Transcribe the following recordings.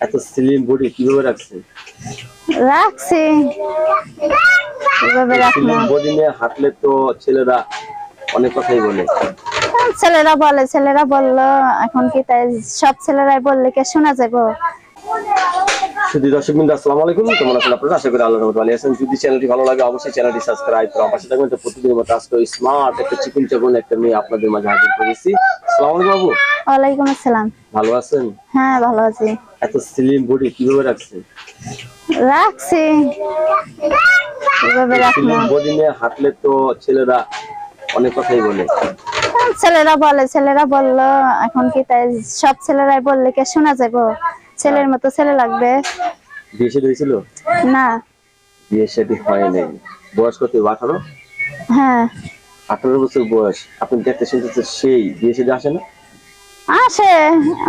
এত slim body কীভাবে রাখছেন রাখছি। কীভাবে বডি নিয়ে হাঁটলে তো ছেলেরা অনেক কথাই বলে। ছেলেরা বলে ছেলেরা বলল এখন কি তাই সব ছেলেরাই বললে কে শোনা যাব? শুধু দর্শক বিন্দু আসসালামু আলাইকুম। কেমন আছেন আপনারা? আশা করি আল্লাহর রহমতে ভালো আছেন। যদি চ্যানেলটি ভালো লাগে অবশ্যই চ্যানেলটি সাবস্ক্রাইব করুন পাশে থাকবেন। তো প্রতিদিনের মতো আজকে স্মার্ট একটা চিকন চাকন একটা মেয়ে আপনাদের মাঝে হাজির করেছি। আসসালামু আলাইকুম বাবু। ওয়ালাইকুম আসসালাম। ভালো আছেন? হ্যাঁ ভালো আছি। এত স্লিম বডি কীভাবে রাখছেন? রাখছি। কীভাবে রাখব। বডি নিয়ে হাঁটলে তো ছেলেরা অনেক কথাই বলে। ছেলেরা বলে ছেলেরা বলল এখন কি তাই সব ছেলেরাই বললে কে শোনা যাব? ছেলের মতো ছেলে লাগবে। বিয়ে শাদী হয়েছিল? না। বিয়ে শাদী হয় নাই বয়স কত? আঠারো হ্যাঁ। আঠারো বছর বয়স আপনি দেখতে শুনতেছে সেই বিয়ে শাদী আসে না? আসে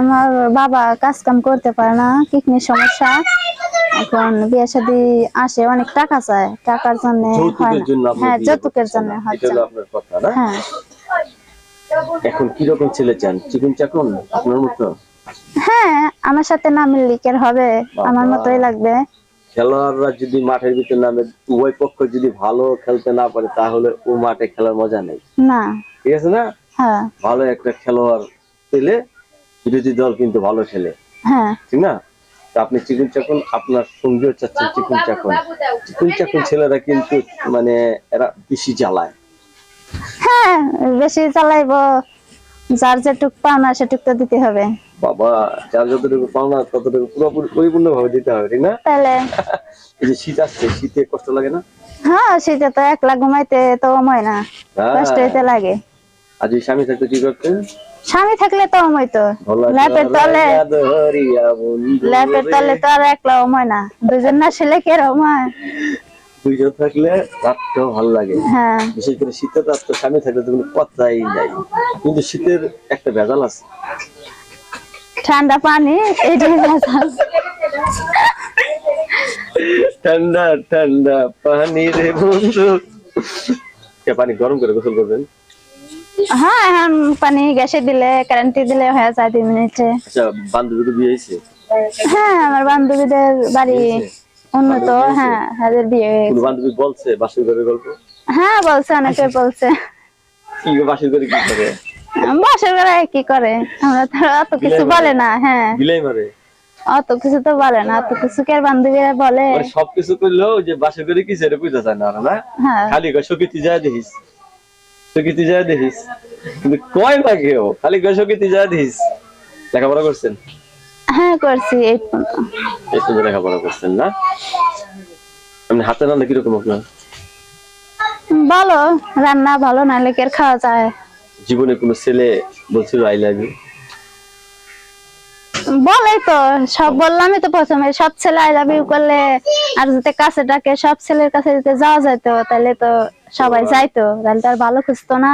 আমার বাবা কাজ কাম করতে পারে না কিডনির সমস্যা। এখন বিয়ে শাদী আসে অনেক টাকা চায় টাকার জন্য হয় হ্যাঁ যৌতুকের। জন্য এটা আপনার কথা না? হ্যাঁ। এখন কি রকম ছেলে চান? চিকন চাকন আপনার মতো? হ্যাঁ আমার সাথে না মিললে হবে আমার মতোই লাগবে। খেলোয়াড়রা যদি মাঠের ভিতরে নামে উভয় পক্ষ যদি ভালো খেলতে না পারে তাহলে ও মাঠে খেলার মজা নেই। না। ঠিক আছে না? হ্যাঁ। ভালো একটা খেলোয়াড় পেলে বিরোধী দল কিন্তু ভালো খেলে। হ্যাঁ। ঠিক না? আপনি চিকুন চাকুন আপনার সঙ্গীও চাচ্ছেন চিকুন চাকুন চিকুন চাকুন ছেলেরা কিন্তু মানে এরা বেশি জ্বালায় হ্যাঁ বেশি চালাইবো। যার যেটুক পাওনা সেটুক তো দিতে হবে। বাবা যার যতটুকু পাওনা ততটুকু পুরোপুরি পরিপূর্ণ ভাবে দিতে হবে ঠিক না? তাহলে? এই যে শীত আসছে শীতে কষ্ট লাগে না? হ্যাঁ শীতে তো একলা ঘুমাইতে তো অময় না। হ্যাঁ। কষ্ট হইতে লাগে। আজ স্বামী থাকতে কি করতেন? স্বামী থাকলে তো অময় তো। ল্যাপের তলে ল্যাপের। তলে তো আর একলা অময় না। দুজন না ছেলে কে অময় দুইজন থাকলে রাতটাও ভালো লাগে। হ্যাঁ। বিশেষ করে শীতের রাত তো স্বামী থাকলে তো কোনো কথাই নাই। কিন্তু শীতের একটা ভেজাল আছে। ঠান্ডা পানি এটাই। ঠান্ডা ঠান্ডা পানি রে বন্ধু। এ পানি গরম করে গোসল করবেন? হ্যাঁ এখন পানি গ্যাসে দিলে কারেন্টে দিলে হয়ে যায় দুই মিনিটে। আচ্ছা বান্ধবী তো বিয়ে হয়েছে? হ্যাঁ আমার বান্ধবীদের বাড়ি উন্নত হ্যাঁ তাদের বিয়ে হয়ে কোন বান্ধবী বলছে বাসুর ঘরের গল্প? হ্যাঁ বলছে অনেকে বলছে। কি বাসুর ঘরে কি করে? বাসের ঘরে কি করে? আমরা তো অত কিছু বলে না হ্যাঁ। বিলাই মারে। অত কিছু তো বলে না অত কিছু কে বান্ধবীরা বলে? সবকিছু করলেও যে বাসুর ঘরে কি সেটা বুঝতে চায় না না? হ্যাঁ। খালি সকিতি যায় দেখিস। সকিতি যায় দেখিস। কিন্তু কয় না কেউ খালি সকিতি যায় দেখিস। লেখাপড়া করছেন? হ্যাঁ করছি এই পর্যন্ত। এই সুন্দর লেখাপড়া করছেন না? আপনি হাতে রান্না কীরকম আপনার? ভালো রান্না ভালো না লেকে আর খাওয়া যায়? জীবনে কোনো ছেলে বলছিল আই লাভ ইউ বলে তো সব বললামই তো প্রথমে। সব ছেলে আই লাভ ইউ করলে আর যাতে কাছে ডাকে সব ছেলের কাছে যদি যাওয়া যাইতো তাহলে তো সবাই যাইতো। তাহলে তো আর ভালো খুঁজতো না।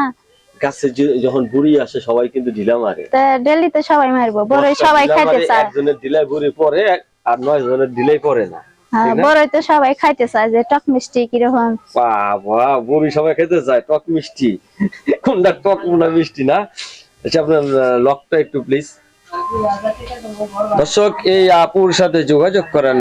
কাছে যখন বুড়ি আসে সবাই কিন্তু ঢিলা মারে। তা ডেলি তো সবাই মারবো। দশটা সবাই খাইতে চায়। একজনের ঢিলায় বুড়ি পরে আর নয় জনের ঢিলাই পরে না? বড়ই তো সবাই খাইতে চায় যে টক মিষ্টি কীরকম। বাবা বুড়ি সবাই খেতে চায় টক মিষ্টি। কোনটা টক কোনটা মিষ্টি না? আচ্ছা আপনার লকটা একটু প্লিজ দর্শক এই আপুর সাথে যোগাযোগ করেন।